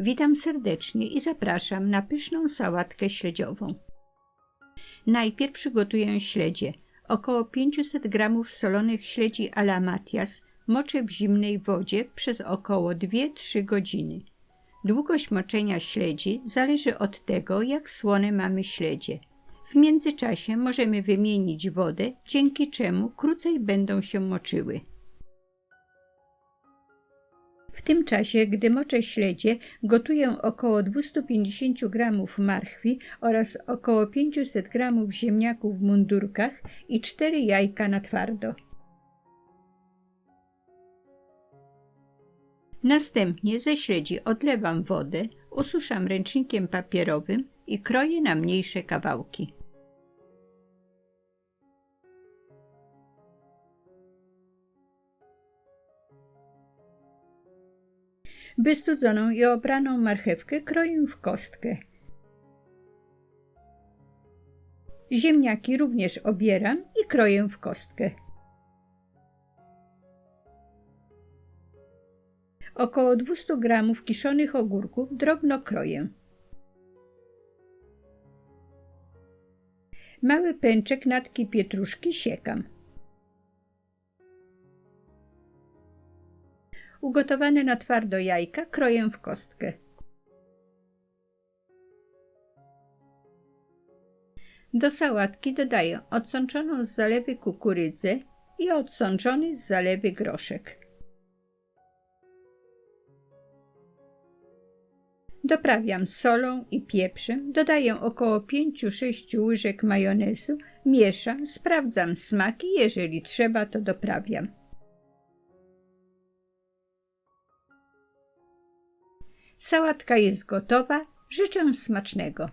Witam serdecznie i zapraszam na pyszną sałatkę śledziową. Najpierw przygotuję śledzie. Około 500 g solonych śledzi a la Matias moczę w zimnej wodzie przez około 2-3 godziny. Długość moczenia śledzi zależy od tego, jak słone mamy śledzie. W międzyczasie możemy wymienić wodę, dzięki czemu krócej będą się moczyły. W tym czasie, gdy moczę śledzie, gotuję około 250 g marchwi oraz około 500 g ziemniaków w mundurkach i 4 jajka na twardo. Następnie ze śledzi odlewam wodę, ususzam ręcznikiem papierowym i kroję na mniejsze kawałki. Wystudzoną i obraną marchewkę kroję w kostkę. Ziemniaki również obieram i kroję w kostkę. Około 200 g kiszonych ogórków drobno kroję. Mały pęczek natki pietruszki siekam. Ugotowane na twardo jajka kroję w kostkę. Do sałatki dodaję odsączoną z zalewy kukurydzę i odsączony z zalewy groszek. Doprawiam solą i pieprzem, dodaję około 5-6 łyżek majonezu, mieszam, sprawdzam smak i jeżeli trzeba, to doprawiam. Sałatka jest gotowa. Życzę smacznego.